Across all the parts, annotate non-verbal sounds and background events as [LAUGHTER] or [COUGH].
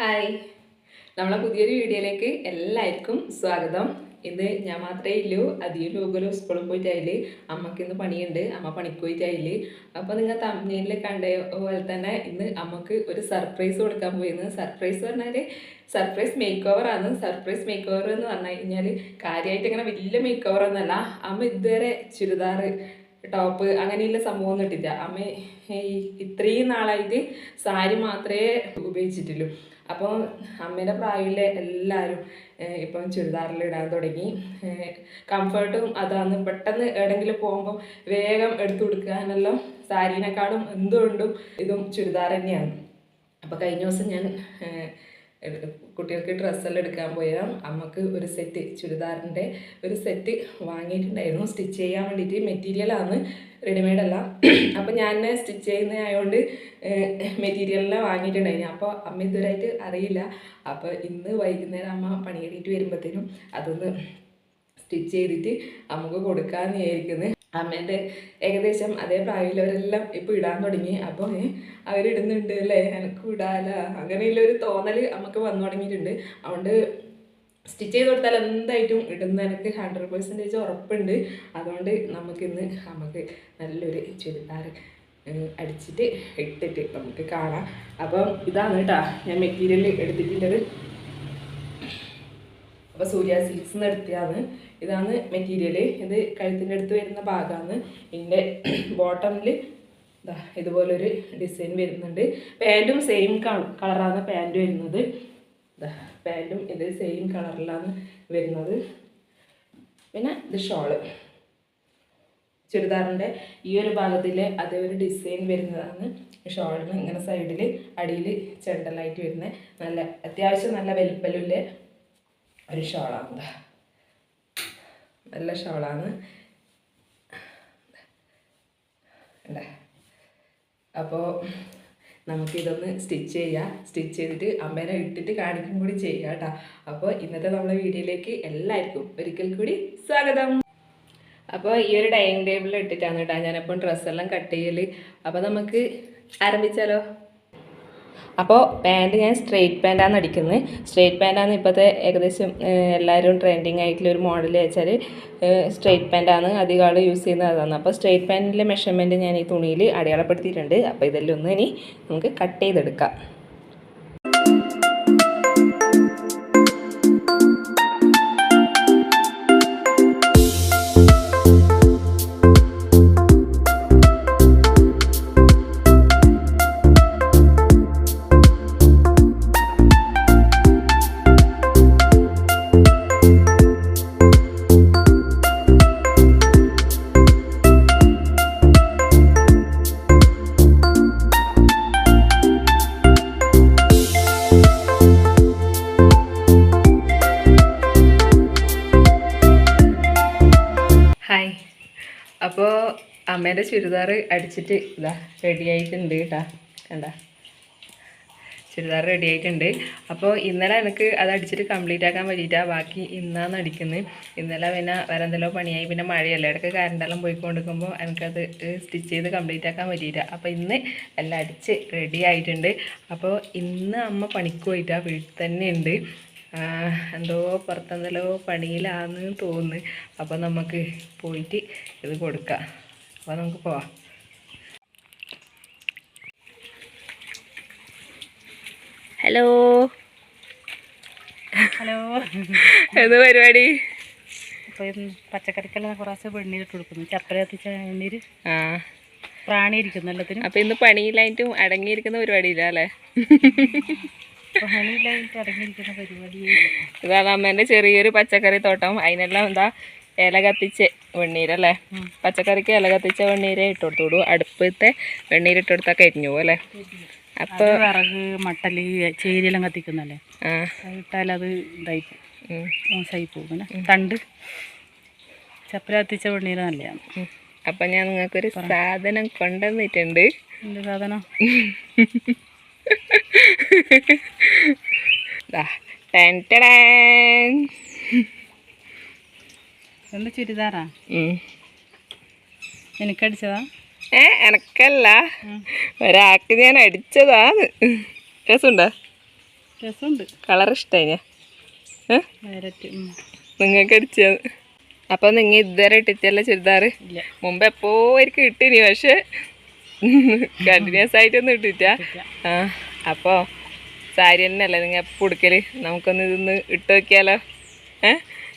Hi. നമ്മളെ പുതിയൊരു വീഡിയോയിലേക്ക് എല്ലാവർക്കും സ്വാഗതം. ഇന്ന് ഞാൻ മാത്രമേ ഇല്ലൂ. അധികം ലോകലും സ്കൂളിൽ പോയിട്ടായിൽ അമ്മയ്ക്ക് ഇന്ന് പണിയുണ്ട്. അമ്മ പണിക്ക് പോയിട്ടായിൽ അപ്പോൾ നിങ്ങൾ തമ്മിലിൽ കണ്ട പോലെ തന്നെ ഇന്ന് അമ്മയ്ക്ക് ഒരു സർപ്രൈസ് കൊടുക്കാൻ പോയിരുന്നു. സർപ്രൈസ് പറഞ്ഞാൽ സർപ്രൈസ് മേക്ക് ഓവറാണ് സർപ്രൈസ് മേക്ക് ഓവർ എന്ന് പറഞ്ഞു കഴിഞ്ഞാൽ കാര്യമായിട്ട് അങ്ങനെ വലിയ മേക്ക് ഓവർ ഒന്നല്ല അമ്മ ഇതുവരെ ചുരിദാർ ടോപ്പ് അങ്ങനെയുള്ള സംഭവമൊന്നും ഇട്ടില്ല. അമ്മ ഇത്രയും നാളായിട്ട് സാരി മാത്രമേ ഉപയോഗിച്ചിട്ടുള്ളൂ. അപ്പോൾ അമ്മേന്റെ പ്രായത്തിലെ എല്ലാവരും ഇപ്പം ചുരിദാറിൽ ഇടാൻ തുടങ്ങി. കംഫർട്ടും അതാണ്. പെട്ടെന്ന് എവിടെങ്കിലും പോകുമ്പോൾ വേഗം എടുത്തു കൊടുക്കാനെല്ലാം സാരീനെക്കാളും എന്തുകൊണ്ടും ഇതും ചുരിദാർ തന്നെയാണ്. അപ്പോൾ കഴിഞ്ഞ ദിവസം ഞാൻ കുട്ടികൾക്ക് ഡ്രസ്സെല്ലാം എടുക്കാൻ പോയാൽ അമ്മയ്ക്ക് ഒരു സെറ്റ് ചുരിദാറിന്റെ ഒരു സെറ്റ് വാങ്ങിയിട്ടുണ്ടായിരുന്നു. സ്റ്റിച്ച് ചെയ്യാൻ വേണ്ടിയിട്ട് മെറ്റീരിയലാണ് റെഡിമെയ്ഡ് അല്ല. അപ്പോൾ ഞാൻ സ്റ്റിച്ച് ചെയ്യുന്ന ആയതുകൊണ്ട് മെറ്റീരിയലെല്ലാം വാങ്ങിയിട്ടുണ്ടായിരുന്നു അപ്പോൾ അമ്മ ഇതുവരെയായിട്ട് അറിയില്ല. അപ്പോൾ ഇന്ന് വൈകുന്നേരം അമ്മ പണി കഴിഞ്ഞിട്ട് വരുമ്പോഴത്തേനും അതൊന്ന് സ്റ്റിച്ച് ചെയ്തിട്ട് നമുക്ക് കൊടുക്കാമെന്ന് വിചാരിക്കുന്നത് അമ്മേന്റെ ഏകദേശം അതേ പ്രായമുള്ളവരെല്ലാം ഇപ്പോൾ ഇടാൻ തുടങ്ങി. അപ്പോൾ അവരിടുന്നുണ്ട് അല്ലേ? എനിക്ക് ഇടാല അങ്ങനെയുള്ള ഒരു തോന്നൽ നമുക്ക് വന്നു തുടങ്ങിയിട്ടുണ്ട്. അതുകൊണ്ട് സ്റ്റിച്ച് ചെയ്ത് കൊടുത്താൽ എന്തായിട്ടും ഇടുന്ന എനിക്ക് ഹൺഡ്രഡ് പെർസെന്റേജ് ഉറപ്പുണ്ട്. അതുകൊണ്ട് നമുക്കിന്ന് നമുക്ക് നല്ലൊരു ചുരിദാർ അടിച്ചിട്ട് ഇട്ടിട്ട് നമുക്ക് കാണാം. അപ്പം ഇതാണ് കേട്ടോ ഞാൻ മെറ്റീരിയൽ എടുത്തിട്ടുള്ളത്. അപ്പോൾ സൂര്യ സിൽക്സ് നിർത്തിയാണ് ഇതാണ് മെറ്റീരിയൽ ഇത് കഴുത്തിന്റെ അടുത്ത് വരുന്ന ഭാഗമാണ്. ഇതിന്റെ ബോട്ടമിൽ ഇതാ ഇതുപോലൊരു ഡിസൈൻ വരുന്നുണ്ട്. പാന്റും സെയിം കളറാണ് പാന്റ് വരുന്നത്. പാന്റും ഇത് സെയിം കളറിലാണ് വരുന്നത്. പിന്നെ ഇത് ഷോൾ. ചുരിദാറിന്റെ ഈ ഒരു ഭാഗത്തിൽ അതേ ഒരു ഡിസൈൻ വരുന്നതാണ്. ഷോളിന് ഇങ്ങനെ സൈഡിൽ അടിയിൽ ചെണ്ടലായിട്ട് വരുന്നത് നല്ല അത്യാവശ്യം നല്ല വലിപ്പലുള്ള ഒരു ഷോളാണ്. നല്ല ഷോളാണ്. അപ്പോൾ നമുക്കിതൊന്ന് സ്റ്റിച്ച് ചെയ്യാം. സ്റ്റിച്ച് ചെയ്തിട്ട് അമ്മേനെ ഇട്ടിട്ട് കാണിക്കും കൂടി ചെയ്യാം കേട്ടോ. അപ്പോൾ ഇന്നത്തെ നമ്മുടെ വീഡിയോയിലേക്ക് എല്ലാവർക്കും ഒരിക്കൽ കൂടി സ്വാഗതം. അപ്പോൾ ഈ ഒരു ഡൈനിങ് ടേബിളിൽ ഇട്ടിട്ടാണ് കേട്ടോ ഞാനപ്പം ഡ്രസ്സെല്ലാം കട്ട് ചെയ്യൽ അപ്പോൾ നമുക്ക് ആരംഭിച്ചാലോ? അപ്പോൾ പാന്റ് ഞാൻ സ്ട്രെയിറ്റ് പാന്റാണ് അടിക്കുന്നത്. സ്ട്രെയിറ്റ് പാന്റാണ് ഇപ്പോഴത്തെ ഏകദേശം എല്ലാവരും ട്രെൻഡിങ് ആയിട്ടുള്ള ഒരു മോഡൽ വെച്ചാൽ സ്ട്രെയിറ്റ് പാന്റാണ് അധികം ആൾ യൂസ് ചെയ്യുന്നത് അതാണ്. അപ്പോൾ സ്ട്രെയിറ്റ് പാന്റിന്റെ മെഷർമെന്റ് ഞാൻ ഈ തുണിയിൽ അടയാളപ്പെടുത്തിയിട്ടുണ്ട്. അപ്പോൾ ഇതെല്ലാം ഒന്ന് ഇനി നമുക്ക് കട്ട് ചെയ്തെടുക്കാം. അമ്മേന്റെ ചുരിദാർ അടിച്ചിട്ട് ഇതാ റെഡി ആയിട്ടുണ്ട് കേട്ടാ കണ്ട? ചുരിദാർ റെഡി ആയിട്ടുണ്ട്. അപ്പോൾ ഇന്നലെ എനിക്ക് അത് അടിച്ചിട്ട് കംപ്ലീറ്റ് ആക്കാൻ പറ്റിയിട്ടാ. ബാക്കി ഇന്നാണ് അടിക്കുന്നത് ഇന്നലെ പിന്നെ വേറെ എന്തെല്ലോ പണിയായി. പിന്നെ മഴയല്ല. ഇടയ്ക്ക് കറണ്ടെല്ലാം പോയിക്കൊണ്ടിരിക്കുമ്പോൾ എനിക്കത് സ്റ്റിച്ച് ചെയ്ത് കംപ്ലീറ്റ് ആക്കാൻ പറ്റിയില്ല അപ്പോൾ ഇന്ന് എല്ലാം അടിച്ച് റെഡി ആയിട്ടുണ്ട്. അപ്പോൾ ഇന്ന് അമ്മ പണിക്ക് പോയിട്ടാ. വീട്ടിൽ തന്നെ ഉണ്ട് എന്തോ പുറത്തെന്തല്ലോ പണിയിലാണെന്ന് തോന്നുന്നു. അപ്പോൾ നമുക്ക് പോയിട്ട് ഇത് കൊടുക്കാം. അപ്പോൾ നമുക്ക് പോവാം ഹലോ ഹലോ എന്ത് പരിപാടി? അപ്പോൾ പച്ചക്കറിക്കെല്ലാം കുറച്ച് വെണ്ണീരിട്ട് കൊടുക്കുന്നു. ചപ്പര കത്തിച്ച വെണ്ണീര്. ആ. പ്രാണി ഇരിക്കുന്നു എല്ലാത്തിനും. അപ്പോൾ ഇന്ന് പണിയിലായിട്ടും അടങ്ങിയിരിക്കുന്ന പരിപാടിയില്ല അല്ലേ? പണിയിലായിട്ട് അടങ്ങിയിരിക്കുന്ന പരിപാടി ഇതാണ് അമ്മേന്റെ ചെറിയൊരു പച്ചക്കറി തോട്ടം. അതിനെല്ലാം എന്താ ഇല കത്തിച്ച് വെണ്ണീരല്ലേ പച്ചക്കറിക്ക് ഇല കത്തിച്ച വെണ്ണീരേ ഇട്ട് കൊടുത്തോളൂ അടുപ്പത്തെ വെണ്ണീര് ഇട്ട് കൊടുത്താൽ കരിഞ്ഞു പോകും അല്ലേ അത് വിറക് മട്ടൽ ചേരിയെല്ലാം കത്തിക്കുന്നല്ലേ? ഇട്ടാൽ അത് ഇട്ടാലത് ഇതായി മോശമായി പോകും തണ്ട്. ചപ്പല കത്തിച്ച വെണ്ണീര് നല്ലതാണ്. അപ്പൊ ഞാൻ നിങ്ങൾക്കൊരു സാധനം കൊണ്ടുവന്നിട്ടുണ്ട്. എന്ത് സാധനം? ടാൻ ടടാൻ. എന്ത് ചുരിദാറാ. എനിക്കടിച്ചതാ. ഏ എനക്കല്ല. ഒരാൾക്ക് ഞാൻ അടിച്ചതാണ് രസമുണ്ടോ? രസമുണ്ട്. കളർ വയലറ്റ് നിങ്ങൾക്ക് അടിച്ചത്. അപ്പൊ നിങ്ങ ഇതുവരെ ഇട്ടിട്ടല്ല ചുരിദാർ മുമ്പ് എപ്പോ ആയിരിക്കും കിട്ടിനി പക്ഷെ കണ്ടിന്യൂസ് ആയിട്ടൊന്നും ഇട്ടിട്ട ആ അപ്പോ സാരി തന്നെയല്ലേ നിങ്ങൾ എപ്പോൾ ഉടുക്കൽ? നമുക്കൊന്ന് ഇതൊന്ന് ഇട്ട് നോക്കിയാലോ? ഏ?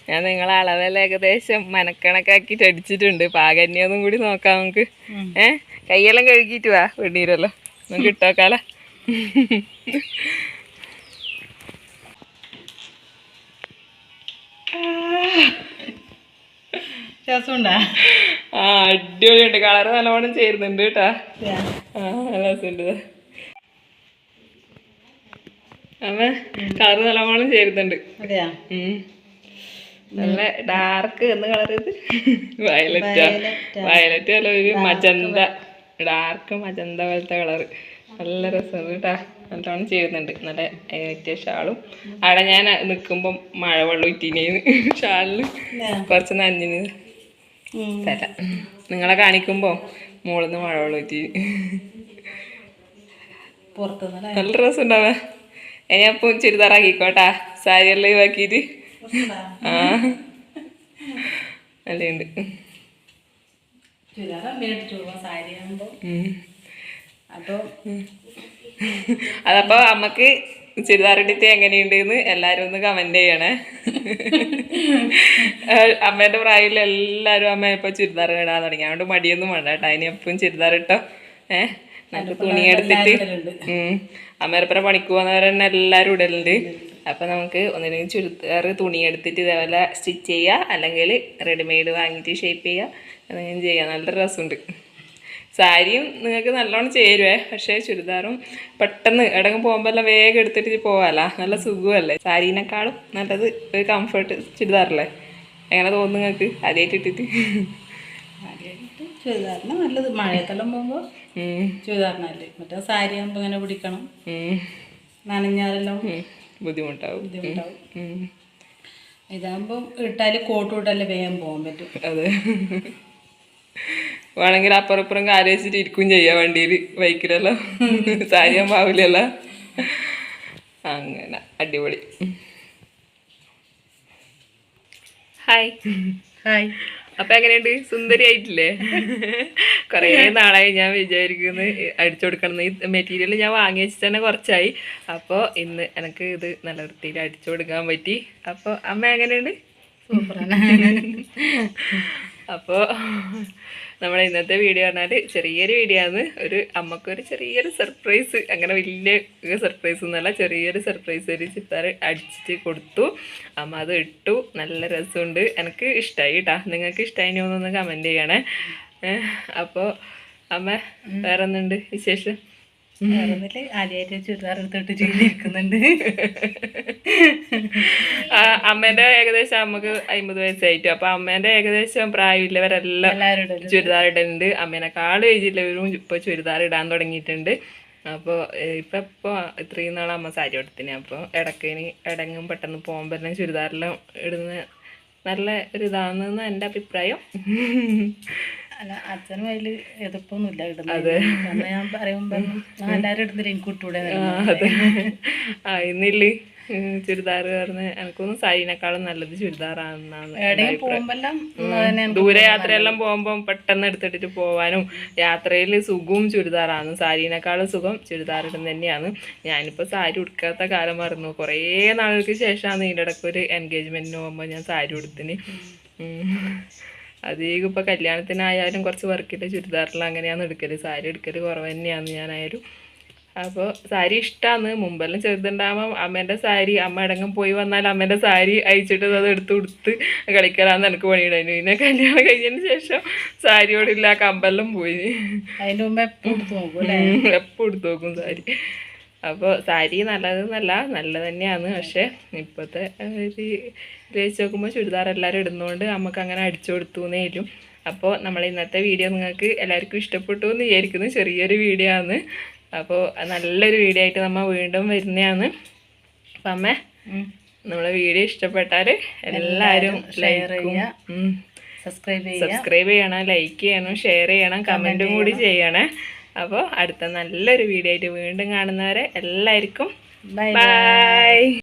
ഞാൻ നിങ്ങളെ അളവെല്ലാം ഏകദേശം മനക്കണക്കാക്കിയിട്ട് അടിച്ചിട്ടുണ്ട്. പാകന്യൊന്നും കൂടി നോക്കാം നമുക്ക്. ഏ? കൈയെല്ലാം കഴുകിയിട്ട് വാ വെണ്ണീരല്ലോ. നമുക്ക് ഇട്ടോക്കാല ആ. അടിപൊളിയുണ്ട്. കളർ നല്ലോണം ചേരുന്നുണ്ട് കേട്ടാ. ആ നല്ല രസമുണ്ട്. അമ്മ കളർ നല്ലോണം ചേരുന്നുണ്ട്. അതെയാ. നല്ല ഡാർക്ക് എന്ന് കളർ ഇത് വയലറ്റ് വയലറ്റ് അല്ല ഒരു മജന്ത ഡാർക്ക് മജന്ത പോലത്തെ കളറ് നല്ല രസമാണ് കേട്ടാ. നല്ലോണം ചെയ്യുന്നുണ്ട്. നല്ല ഏറ്റവും ഷാളും അവിടെ ഞാൻ നിൽക്കുമ്പോൾ മഴ വെള്ളം ഇറ്റീനേന്ന് ഷാളിൽ കുറച്ച് നഞ്ഞിന് തല. നിങ്ങളെ കാണിക്കുമ്പോൾ മുകളിൽ മഴ വെള്ളം ഇറ്റി നല്ല രസം ഉണ്ടാവേ ഇനി അപ്പം ചുരിദാറാക്കിക്കോട്ടാ. സാരി എല്ലാം ഒഴിവാക്കിയിട്ട്. ആ. അതപ്പോ അമ്മയ്ക്ക് ചുരിദാറിട്ടിട്ട് എങ്ങനെയുണ്ടെന്ന് എങ്ങനെയുണ്ട് എല്ലാരും ഒന്ന് കമന്റ് ചെയ്യണേ. അമ്മേന്റെ പ്രായത്തിൽ എല്ലാരും അമ്മ ഇപ്പൊ ചുരിദാർ ഇടാൻ തുടങ്ങി. അതുകൊണ്ട് മടിയൊന്നും വേണ്ട കേട്ടോ. അതിന് എപ്പോഴും ചുരിദാർ ഇട്ടോ. ഏഹ് നമുക്ക് തുണി എടുത്തിട്ട്. ഉം. അമ്മേരപ്പുറം പണിക്ക് പോകുന്നവരെന്നെ എല്ലാരും ഇടലുണ്ട്. അപ്പൊ നമുക്ക് ഒന്നില്ലെങ്കിൽ ചുരിദാർ തുണി എടുത്തിട്ട് ഇതേപോലെ സ്റ്റിച്ച് ചെയ്യുക അല്ലെങ്കിൽ റെഡിമെയ്ഡ് വാങ്ങിയിട്ട് ഷേപ്പ് ചെയ്യുക അങ്ങനെ ചെയ്യാം. നല്ല രസമുണ്ട്. സാരിയും നിങ്ങൾക്ക് നല്ലോണം ചേരുവേ പക്ഷേ ചുരിദാറും പെട്ടെന്ന് ഇടങ്ങ് പോകുമ്പോൾ എല്ലാം വേഗം എടുത്തിട്ട് പോകാമല്ലോ നല്ല സുഖമല്ലേ? സാരീനേക്കാളും നല്ലത് ഒരു കംഫർട്ട് ചുരിദാറല്ലേ? എങ്ങനെ തോന്നുന്നു നിങ്ങൾക്ക് ആദ്യമായിട്ട് ഇട്ടിട്ട്? ചുരിദാറിന് നല്ലത്. മഴയത്തെല്ലാം പോകുമ്പോൾ ചുരിദാറിനല്ലേ? മറ്റേ സാരി ആകുമ്പോൾ ഇങ്ങനെ പിടിക്കണം. നനഞ്ഞാലെല്ലാം. ബുദ്ധിമുട്ടാവും. ബുദ്ധിമുട്ടാവും. ഇട്ടാൽ ഇതാകുമ്പോൾ ഇട്ടാൽ കോട്ട് ഇട്ടാലേ വേഗം പോകാൻ പറ്റും. അതെ. വേണമെങ്കിൽ അപ്പുറം ഇപ്പുറം കാൽ ഇരിക്കും ചെയ്യാം വണ്ടിയിൽ ബൈക്കിലല്ലോ. സാരിയാൻ പാവില്ലല്ലോ അങ്ങനെ അടിപൊളി. ഹായ് ഹായ് അപ്പൊ എങ്ങനെയുണ്ട്? സുന്ദരി ആയിട്ടില്ലേ കുറേ [LAUGHS] നാളായി ഞാൻ വിചാരിക്കുന്നത് അടിച്ചു കൊടുക്കണം. ഈ മെറ്റീരിയൽ ഞാൻ വാങ്ങി വെച്ചിട്ട് തന്നെ കുറച്ചായി. അപ്പോൾ ഇന്ന് എനിക്ക് ഇത് നല്ല വൃത്തിയിൽ അടിച്ചു കൊടുക്കാൻ പറ്റി. അപ്പോൾ അമ്മ എങ്ങനെയുണ്ട്? സൂപ്പറാണ്. [LAUGHS] അപ്പോൾ നമ്മുടെ ഇന്നത്തെ വീഡിയോ പറഞ്ഞാൽ ചെറിയൊരു വീഡിയോ ആണ്. ഒരു അമ്മക്കൊരു ചെറിയൊരു സർപ്രൈസ് അങ്ങനെ വലിയ സർപ്രൈസ് എന്നല്ല ചെറിയൊരു സർപ്രൈസ് ഒരു ചിത്താറ് അടിച്ചിട്ട് കൊടുത്തു. അമ്മ അത് ഇട്ടു. നല്ല രസമുണ്ട്. എനിക്ക് ഇഷ്ടമായി കേട്ടാ നിങ്ങൾക്ക് ഇഷ്ടമായി ഒന്ന് കമന്റ് ചെയ്യണേ. അപ്പോൾ അമ്മ വേറെ ഒന്നുണ്ട് വിശേഷം? വേറൊന്നില്ല ആദ്യമായിട്ട് ചുരിദാർ എടുത്തിട്ട് ചെയ്തിരിക്കുന്നുണ്ട്. ആ, ഏകദേശം അമ്മയ്ക്ക് അമ്പത് വയസ്സായിട്ടു. അപ്പൊ അമ്മേന്റെ ഏകദേശം പ്രായമില്ലവരെല്ലാം ചുരിദാർ ഇടുന്നുണ്ട് അമ്മേനെക്കാളും ഏജില്ലവരും ഇപ്പൊ ചുരിദാർ ഇടാൻ തുടങ്ങിയിട്ടുണ്ട്. അപ്പോൾ ഇപ്പം ഇപ്പോൾ ഇത്രയും നാൾ അമ്മ സാരി എടുത്തിന് അപ്പോൾ ഇടക്കിന് ഇടങ്ങും പെട്ടെന്ന് പോകുമ്പോൾ എല്ലാം ചുരിദാറെല്ലാം ഇടുന്ന നല്ല ഒരു ഇതാണെന്ന് എന്റെ അഭിപ്രായം. അല്ല അച്ഛനും അതിൽ എതിർപ്പൊന്നുമില്ല ഇടുന്നത്. ഞാൻ പറയുമ്പോ എല്ലാരും ഇടുന്നില്ല എനിക്ക് ഇട്ടൂടെ ആ, അതെ. ആ ഇന്നില്ലേ? ചുരിദാർ പറഞ്ഞ് എനിക്കൊന്നും സാരിനേക്കാളും നല്ലത് ചുരിദാറാണെന്നാണ് ദൂരയാത്രയെല്ലാം പോകുമ്പോൾ പെട്ടെന്ന് എടുത്തിട്ടിട്ട് പോവാനും യാത്രയിൽ സുഖവും ചുരിദാറാണ്. സാരീനേക്കാളും സുഖം ചുരിദാർ ഇടുന്ന തന്നെയാണ്. ഞാനിപ്പോൾ സാരി ഉടുക്കാത്ത കാലം മറന്നു. കുറേ നാളുകൾക്ക് ശേഷമാണ് ഇതിന്റെ ഇടയ്ക്ക് ഒരു എൻഗേജ്മെന്റിന് പോകുമ്പോൾ ഞാൻ സാരി ഉടുത്തിന് അധികം ഇപ്പോൾ കല്യാണത്തിനായാലും കുറച്ച് വർക്കിന്റെ ചുരിദാറിൽ അങ്ങനെയാണ് എടുക്കൽ സാരി എടുക്കൽ കുറവ് തന്നെയാണ് ഞാനായാലും. അപ്പോൾ സാരി ഇഷ്ടമാണ് മുമ്പെല്ലാം ചെറുതുണ്ടാകുമ്പോൾ അമ്മേന്റെ സാരി അമ്മ അടങ്ങും പോയി വന്നാൽ അമ്മേന്റെ സാരി അയച്ചിട്ട് അത് എടുത്ത് കൊടുത്ത് കളിക്കലാന്ന് എനിക്ക് പണിയിടായിരുന്നു പിന്നെ കല്യാണം കഴിഞ്ഞതിന് ശേഷം സാരിയോടില്ല കമ്പെല്ലാം പോയി. അതിന്റെ മുമ്പ് എടുത്ത് നോക്കും എപ്പോൾ എടുത്ത് നോക്കും സാരി. അപ്പോൾ സാരി നല്ലതെന്നല്ല നല്ല തന്നെയാണ് പക്ഷേ ഇപ്പോഴത്തെ ഒരു വെച്ച് നോക്കുമ്പോൾ ചുരിദാർ എല്ലാവരും ഇടുന്നതുകൊണ്ട് നമുക്ക് അങ്ങനെ അടിച്ചു കൊടുത്തു എന്നേലും അപ്പോൾ നമ്മൾ ഇന്നത്തെ വീഡിയോ നിങ്ങൾക്ക് എല്ലാവർക്കും ഇഷ്ടപ്പെട്ടു എന്ന് വിചാരിക്കുന്നു. ചെറിയൊരു വീഡിയോ ആണ്. അപ്പോൾ നല്ലൊരു വീഡിയോ ആയിട്ട് നമ്മൾ വീണ്ടും വരുന്നതാണ്. അപ്പം അമ്മ. നമ്മളെ വീഡിയോ ഇഷ്ടപ്പെട്ടാൽ എല്ലാവരും ലൈക്കും സബ്സ്ക്രൈബ് ചെയ്യണം ലൈക്ക് ചെയ്യണം ഷെയർ ചെയ്യണം കമന്റും കൂടി ചെയ്യണേ. അപ്പോൾ അടുത്ത നല്ലൊരു വീഡിയോ ആയിട്ട് വീണ്ടും കാണുന്നവരെ എല്ലാവർക്കും ബൈ ബൈ